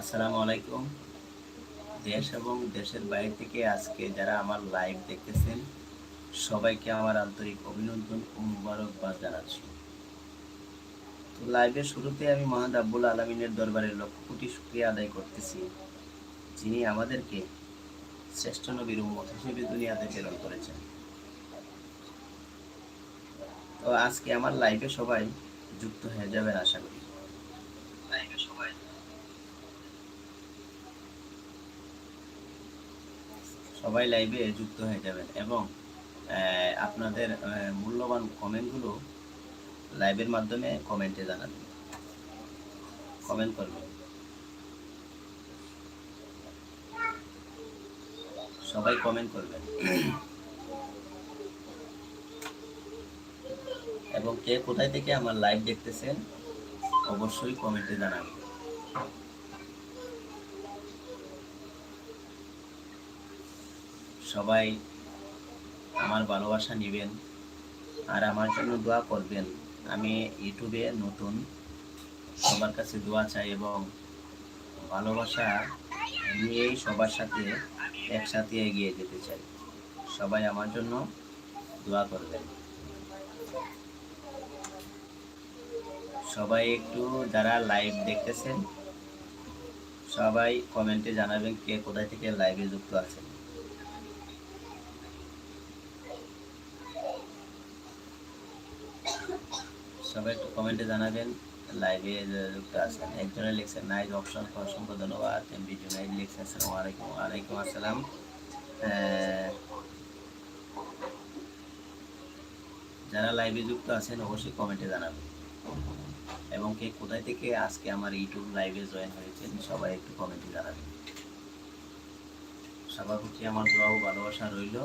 আসসালামু আলাইকুম। দেশ এবং দেশের বাইরে থেকে আজকে যারা আমার লাইভ দেখতেছেন, সবাইকে আমার আন্তরিক অভিনন্দন ও মুবারকবাদ জানাচ্ছি। তো লাইভের শুরুতে আমি মহান আব্বুল আলমিনের দরবারে লক্ষ কোটি শুক্রিয়া আদায় করতেছি, যিনি আমাদেরকে শ্রেষ্ঠ নবীর উম্মত হিসেবে দুনিয়াতে প্রেরণ করেছেন। তো আজকে আমার লাইভে সবাই যুক্ত হয়ে যাবেন আশা করি লাইভে সবাই সবাই লাইভে যুক্ত হয়ে যাবেন এবং আপনাদের মূল্যবান কমেন্টগুলো লাইভের মাধ্যমে কমেন্টে জানাবেন। কমেন্ট করবেন। সবাই কমেন্ট করবেন। এবং কে কোথায় থেকে আমার লাইভ দেখতেছেন, অবশ্যই কমেন্টে জানাবেন। সবাই আমার ভালোবাসা নেবেন আর আমার জন্য দোয়া করবেন। আমি ইউটিউবে নতুন, সবার কাছে দোয়া চাই এবং ভালোবাসা নিয়েই সবার সাথে একসাথে এগিয়ে যেতে চাই। সবাই আমার জন্য দোয়া করবেন। সবাই একটু যারা লাইভ দেখতেছেন, সবাই কমেন্টে জানাবেন কে কোথায় থেকে লাইভে যুক্ত আছেন। সবাই একটু কমেন্টে জানাবেন। লাইভে যুক্ত আছেন, একজনে লিখছেন নাইজ অপশন অসংখ্য ধন্যবাদ। লিখছেন আসসালামু আলাইকুম, ওয়ালাইকুম আসসালাম। যারা লাইভে যুক্ত আছেন, অবশ্যই কমেন্টে জানাবেন। এবং কে কোথায় থেকে আজকে আমার ইউটিউব লাইভে জয়েন হয়েছেন, সবাই একটু কমেন্টে জানাবেন। সবার প্রতি আমার দোয়া ভালোবাসা রইল।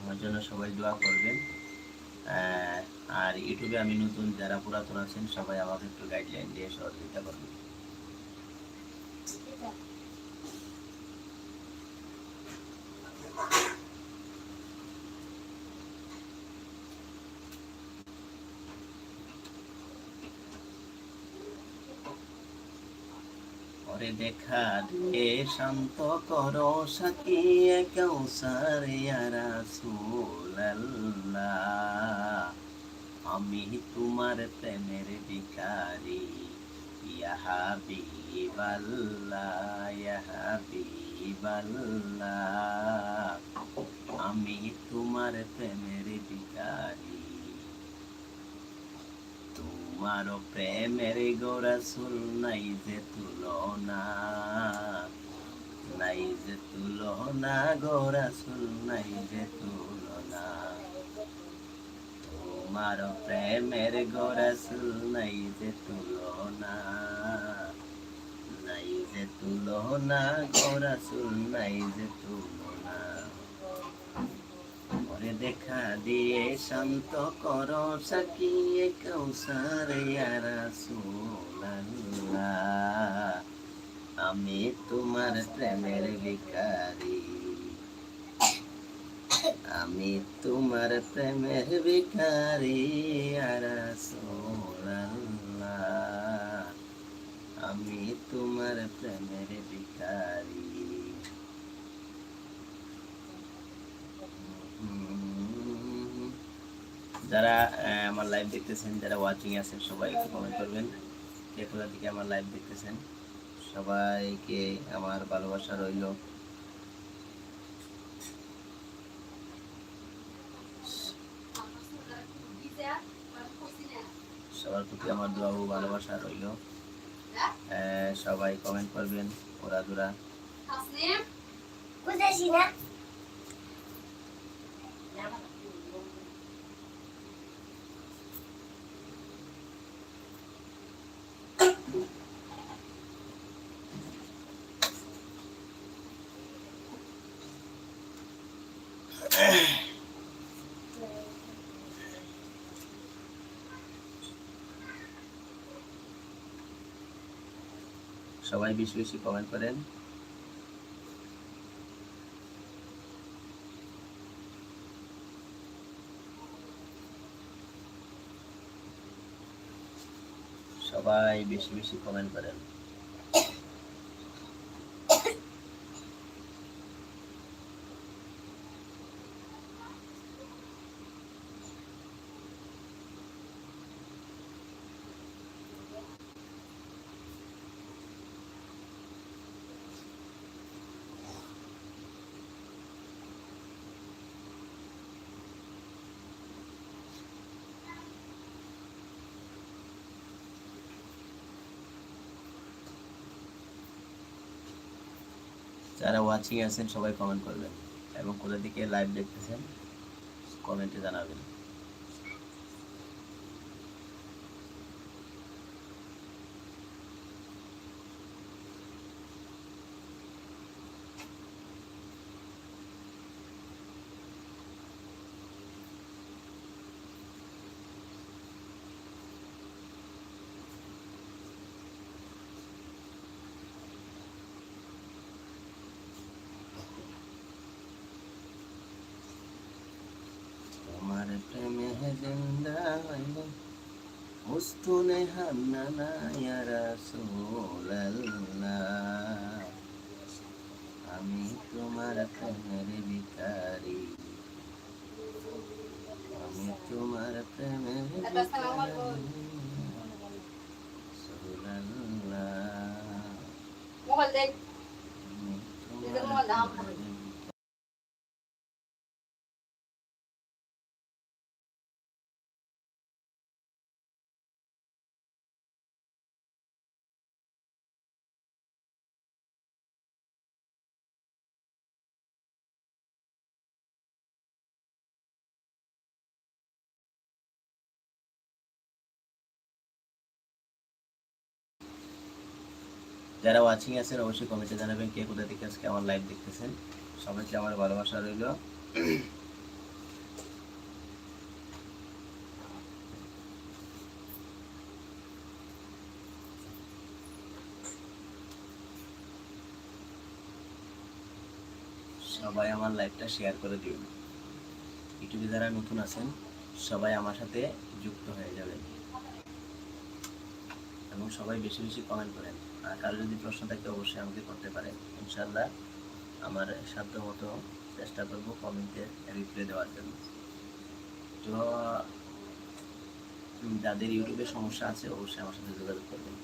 আমার জন্য সবাই দোয়া করবেন। আর ইউটিউবে আমি নতুন যারা পুরাতন আছেন, সবাই আমাকে একটু গাইডলাইন দিয়ে সহযোগিতা করবেন দেখা দে শান্ত করো সাকিয়ে কৌসার রাসূলুল্লাহ আমি তোমার প্রেমের হাবিবাল্লাহ আমি তোমার প্রেমের ভিখারি। তোমার প্রেমের গোরাসুল নাই যে তুলনা। নাই যে তুলনা গোরাসুল নাই যে তুলনা। তোমার প্রেমের গোরাসুল নাই যে তুলনা। নাই যে তুলনা গোরাসুল নাই যে তুলনা। পরে দেখা দিয়ে শান্ত করো সাকিয়ে কৌসার রাসূলুল্লাহ। আমি তোমার প্রেমের ভিখারি। আমি তোমার প্রেমের ভিখারি রাসূলুল্লাহ। আমি তোমার প্রেমের ভিখারি। যারা আমার লাইভ দেখতেছেন, যারা ওয়াচিং আছেন, সবাই একটু কমেন্ট করবেন। কে কোথা থেকে আমার লাইভ দেখতেছেন। সবাইকে আমার ভালোবাসা রইল। সবার প্রতি আমার দোয়া ও ভালোবাসা রইল। সবাই কমেন্ট করবেন, ওরা দুরা। সবাই বেশি বেশি কমেন্ট করেন। সবাই বেশি বেশি কমেন্ট করেন। যারা ওয়াচিং আছেন সবাই কমেন্ট করবেন। এবং কোথা থেকে লাইভ দেখতেছেন কমেন্টে জানাবেন তোমার প্রেমে জিন্দা হইলে উস্তুনে হান্নানা ইয়া রাসূলাল্লাহ। আমি তোমার প্রেমের ভিখারি। আমি তোমার প্রেমের ভিখারি রাসূলাল্লাহ মোবাইল দেখ আমি নিজের তোমার মোবাইল দাও। প্রেমের ভিখারি। যারা ওয়াচিং আছেন, অবশ্যই কমেন্টে জানাবেন কে কোথা থেকে আজকে আমার লাইভ দেখতেছেন। সবাইকে আমার ভালোবাসা রইল। সবাই আমার লাইভটা শেয়ার করে দিন ইউটিউবে যারা নতুন আছেন, সবাই আমার সাথে যুক্ত হয়ে যাবেন। এবং সবাই বেশি বেশি কমেন্ট করেন। কারও যদি প্রশ্ন থাকে অবশ্যই আমাকে করতে পারে ইনশাল্লাহ আমার সাধ্য মতো চেষ্টা করব কমেন্টে রিপ্লাই দেওয়ার জন্য। তো যাদের ইউটিউবে সমস্যা আছে, অবশ্যই আমার সাথে যোগাযোগ করবেন।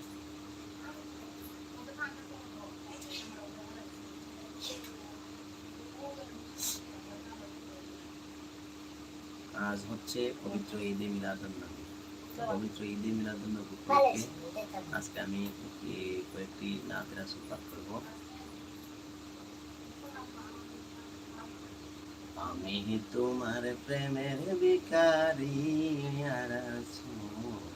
আজ হচ্ছে পবিত্র ঈদে মিলাদুন নবী। পবিত্র ঈদে মিলাদুন নবী উপলক্ষে আজকে আমি কয়েকটি নাতের আসল পাঠ করব আমি তোমার প্রেমের বিকারি রাসূলুল্লাহ।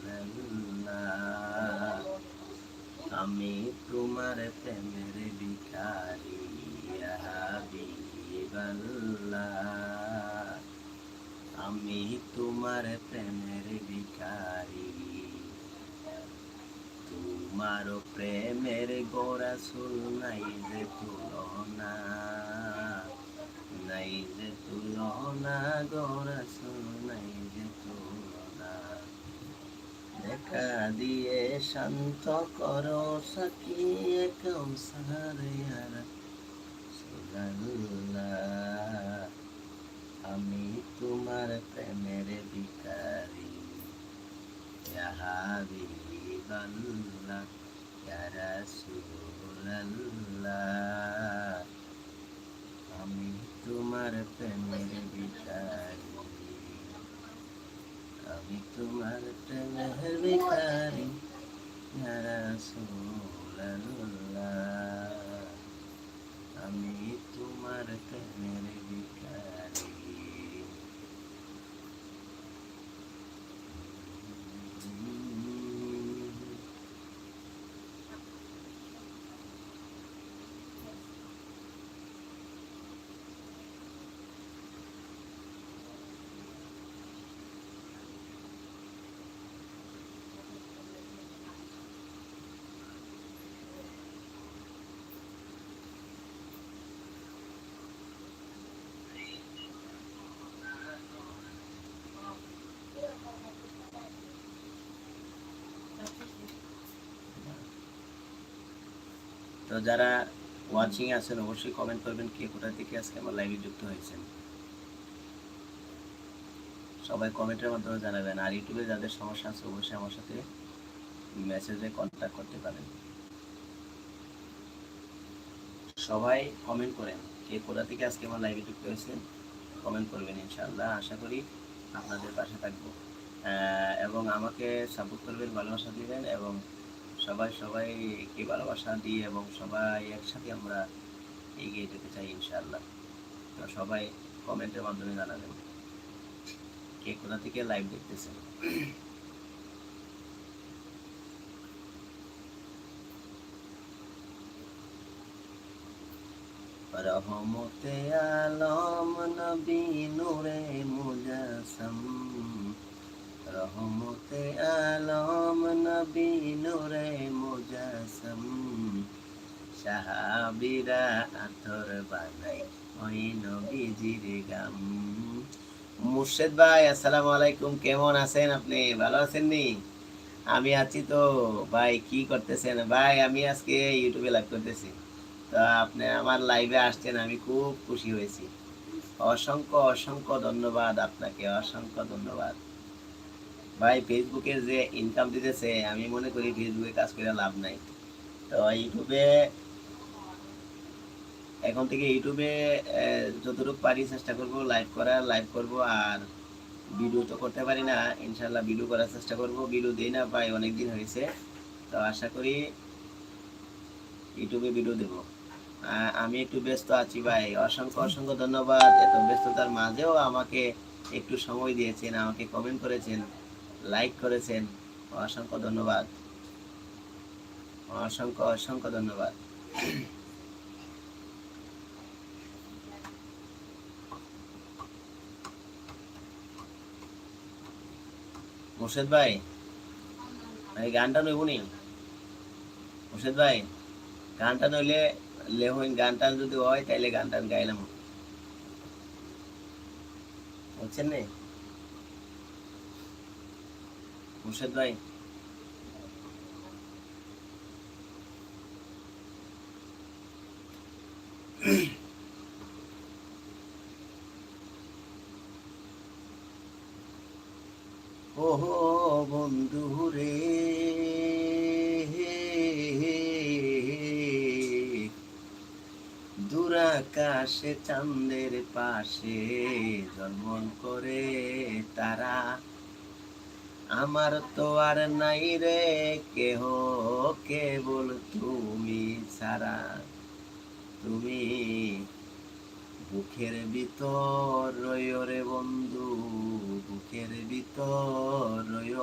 আমি তোমার প্রেমের বিকারি ইয়া হাবিবাল্লাহ। আমি তোমার প্রেমের বিকারি তোমার প্রেমের গোরা সুল নাই যে তুলনা, নাই যে তুলনা গোরা সুল নাই যে তুলনা। দেখা দিয়ে শান্ত করো সাকিয়ে কৌসার ইয়ারা সুলাল্লাহ আমি তোমার প্রেমের ভিখারি। হাবিবাল্লাহ ইয়া আমি তোমার প্রেমের ভিখারি। আমি তোমার প্রেমের ভিখারি, ইয়া রাসূলুল্লাহ। আমি তোমার প্রেমের তো যারা ওয়াচিং আছেন, অবশ্যই কমেন্ট করবেন কে কোথা থেকে আজকে আমার লাইভে যুক্ত হয়েছেন। সবাই কমেন্টের মাধ্যমে জানাবেন। আর ইউটিউবে যাদের সমস্যা আছে, অবশ্যই আমার সাথে মেসেজে কন্ট্যাক্ট করতে পারেন। সবাই কমেন্ট করেন, কে কোথা থেকে আজকে আমার লাইভে যুক্ত হয়েছেন কমেন্ট করবেন ইনশাআল্লাহ। আশা করি আপনাদের পাশে থাকব। এবং আমাকে সাপোর্ট করবেন, ভালোবাসা দিবেন, এবং সবাই সবাইকে ভালোবাসা দিয়ে এবং সবাই একসাথে আমরা এগিয়ে যেতে চাই ইনশাআল্লাহ। সবাই কমেন্টের মাধ্যমে জানাবেন কে কোথা থেকে লাইভ দেখতেছেন। রহমতে আলম নবী নূরে মুজাসম। রহমতে আলম নবী নূরে মুজাসম। সাহাবিরা আতর বানাই ওই নবীজির গাম। মুর্শেদ ভাই, আসসালামু আলাইকুম। কেমন আছেন আপনি? ভালো আছেন নি আমি আছি তো। ভাই, কি করতেছেন? ভাই, আমি আজকে ইউটিউবে লাইভ করতেছি। তো আপনি আমার লাইভে আসছেন, আমি খুব খুশি হয়েছি। অসংখ্য অসংখ্য ধন্যবাদ আপনাকে। অসংখ্য ধন্যবাদ। ভাই ফেসবুকের যে ইনকাম দিতেছে, আমি মনে করি ফেসবুকে কাজ করে লাভ নাই। তো ইউটিউবে, এখন থেকে ইউটিউবে যতটুকু পারি চেষ্টা করব লাইভ করার লাইভ করব, আর ভিডিও তো করতে পারি না। ইনশাল্লাহ ভিডিও করার চেষ্টা করব। ভিডিও দিই না প্রায় অনেক দিন হয়েছে। তো আশা করি ইউটিউবে ভিডিও দেব। আমি একটু ব্যস্ত আছি ভাই। অসংখ্য অসংখ্য ধন্যবাদ। এত ব্যস্ততার মাঝেও আমাকে একটু সময় দিয়েছেন, আমাকে কমেন্ট করেছেন। লাইক করেছেন, অসংখ্য ধন্যবাদ। অসংখ্য অসংখ্য ধন্যবাদ। মুর্শেদ ভাই, এই গানটা নইব নি? মুর্শেদ ভাই, গানটা নইলে লেহইন গানটা যদি হয়, তাইলে গানটা গাইলাম। বুঝছেন নে? মুর্শেদ ভাই ওহো বন্ধু রে। দূরাকাশে চাঁদের পাশে জন্মন করে তারা। আমার তো আর নাই রে কেহ, কেবল তুমি ছাড়া। তুমি বুকের ভিতর রয় রে বন্ধু, বুকের ভিতর রয়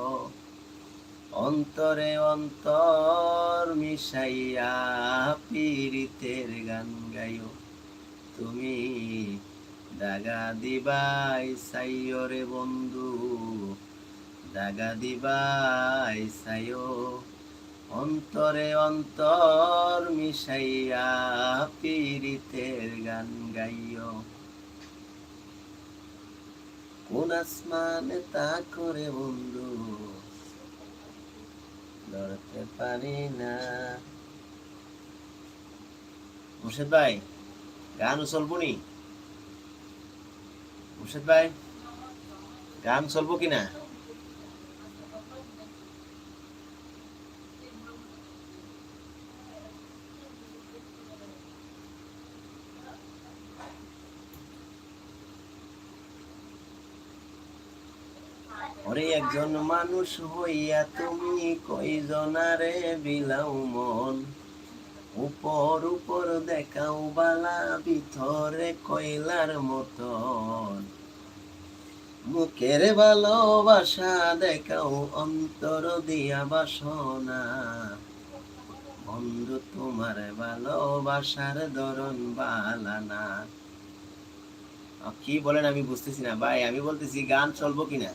অন্তরে অন্তর মিশাইয়া পীড়িতের গান গাইও। তুমি দাগা দিবাই সাইও রে বন্ধু দাগা দিবাই সাইও অন্তরে অন্তর মিশাইয়া পীড়িতের গান গাইও। কোন আসমানে তা করে বন্ধু, ধরতে পারি না। মুর্শেদ ভাই, গান চলবো নি মুর্শেদ ভাই, গান চলবো কিনা? ওরে একজন মানুষ হইয়া তুমি কইজনারে বিলাও মন? উপর উপর দেখাও বালা ভিতরে কইলার মতন। মুখের ভালোবাসা দেখাও অন্তর দিয়া বাসনা। বন্ধু, তোমার ভালোবাসার ধরন বালানা কি বলেন আমি বুঝতেছি না। ভাই, আমি বলতেছি, গান চলবো কিনা?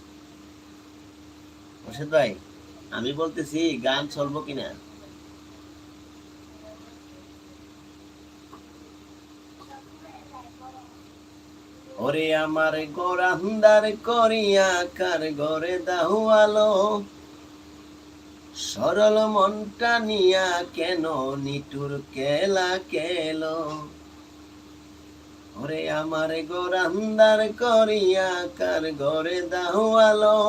ভাই, আমি বলতেছি গান চলবো কিনা? ওরে আমার গোরান্দার করিয়া কার গরে দাহু আলো? সরল মনটা নিয়া কেন নিটুর কেলা কেলো? ওরে আমার গোরান্দার করিয়া কার গরে দাহুয়ালো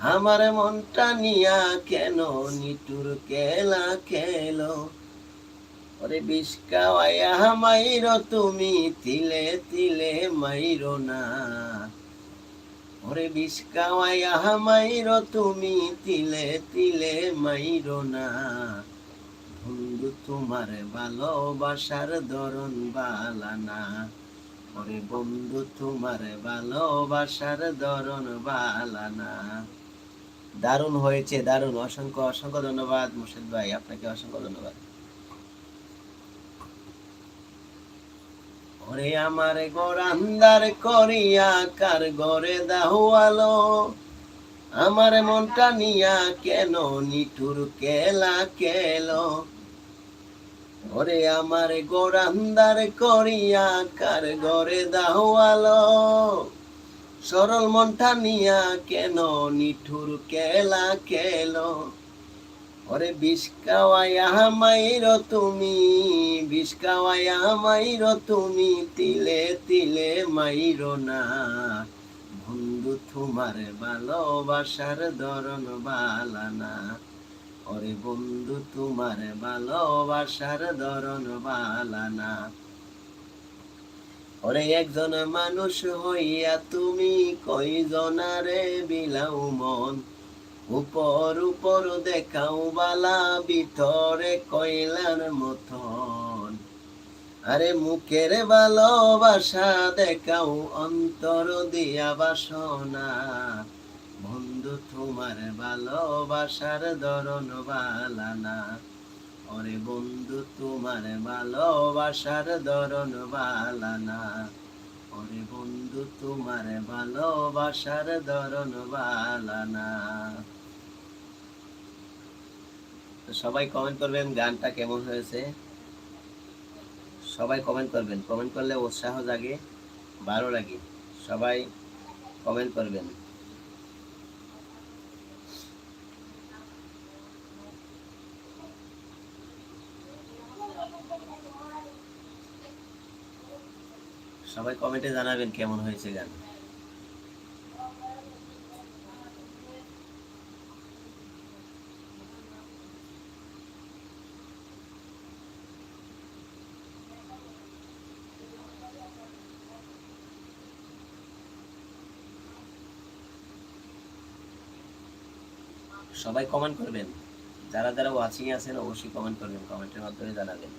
আমার মনটা নিয়া কেন নিটুর কেলা খেলো? ওরে বিষ মাইর তুমি, তিলে তিলে মাইরো না। ওরে বিষ মাইর তুমি, তিলে তিলে মাইরো না। বন্ধু, তোমার ভালোবাসার ধরন বালানা ওরে বন্ধু, তোমার ভালোবাসার ধরন বালানা দারুণ হয়েছে, দারুণ। অসংখ্য অসংখ্য ধন্যবাদ মুর্শিদ ভাই, আপনাকে অসংখ্য ধন্যবাদ। ওরে আমার গোরান্দার করিয়া কার গরে দাহুয়ালো আমার মনটা নিয়া কেন নিঠুর কেলা কেলো? ওরে আমার গোরান্দার করিয়া কার গরে দাহুয়ালো সরল মনটা নিয়া কেন? নিঠুর কেলা কেল। ওরে বিষ মাইর তুমি, বিষ মাইর তুমি, তিলে তিলে মাইর না। বন্ধু, তোমার ভালোবাসার ধরন বালানা ওরে বন্ধু, তোমার ভালোবাসার ধরন বালানা ওরে একজন মানুষ হইয়া তুমি কইজনারে বিলাও মন? উপর উপর দেখাও বালা, ভিতরে কইলার মতন আরে মুখের ভালোবাসা দেখাও, অন্তর দিয়া বাসনা। বন্ধু, তোমার ভালোবাসার ধরন বালানা। ওরে বন্ধু, তোমার ভালোবাসার ধরন বালানা ওরে বন্ধু, তোমার ভালোবাসার ধরন বালানা সবাই কমেন্ট করবেন গানটা কেমন হয়েছে। সবাই কমেন্ট করবেন। কমেন্ট করলে উৎসাহ জাগে, ভালো লাগে। সবাই কমেন্ট করবেন। সবাই কমেন্টে জানাবেন কেমন হয়েছে গান। সবাই কমেন্ট করবেন। যারা যারা ওয়াচিং আছেন, অবশ্যই কমেন্ট করবেন, কমেন্টের মাধ্যমে জানাবেন।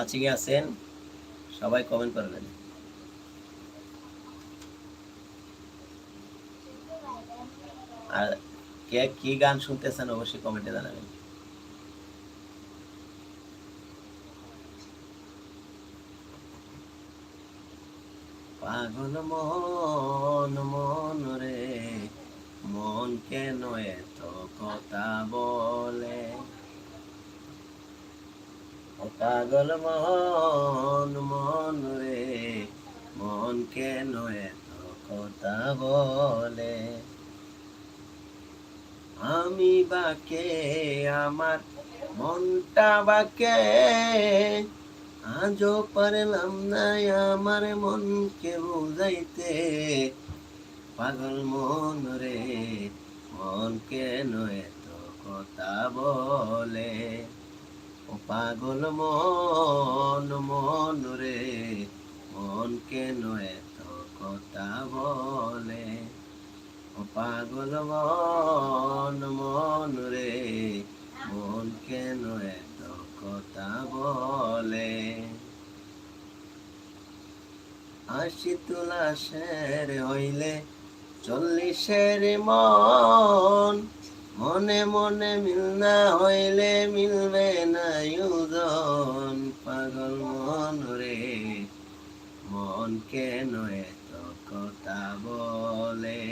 যারা ওয়াচিং আছেন, সবাই কমেন্ট করবেন আর কে কি গান শুনতেছেন অবশ্যই কমেন্টে জানাবেন। পাগল মন মন রে, মন কেন এত কথা বলে? পাগল মন মন রে, মন কেন এত কথা বলে? আমি বাকে, আমার মনটা বাকে, আজও পারলাম না আমার মনকে বুঝাইতে। পাগল মন রে, মন কেন এত কথা বলে? ও পাগল মন মন রে, মন কেন এত কথা বলে? ও পাগল মন মন রে, মন কেন এত কথা বলে? আশি তুলা শের হইলে চল্লিশের মন মনে মনে মিল না হইলে মিলবে না ইউজন। পাগল মন রে, মন কেন এত কথা বলে?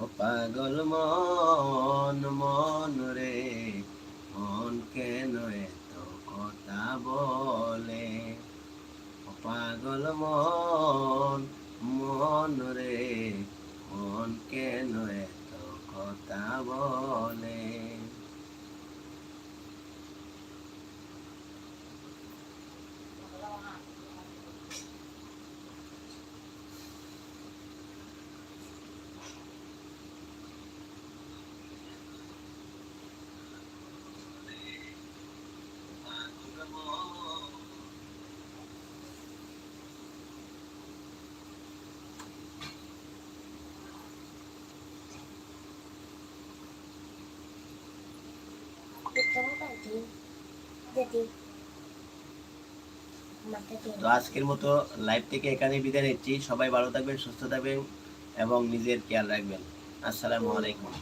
ও পাগল মন মন রে, মন কেন এত কথা বলে? ও পাগল মন মন রে, মন কেন এত কথা বলে। তো আজকের মতো লাইভ থেকে এখানে বিদায় নিচ্ছি। সবাই ভালো থাকবেন সুস্থ থাকবেন এবং নিজের খেয়াল রাখবেন। আসসালামু আলাইকুম।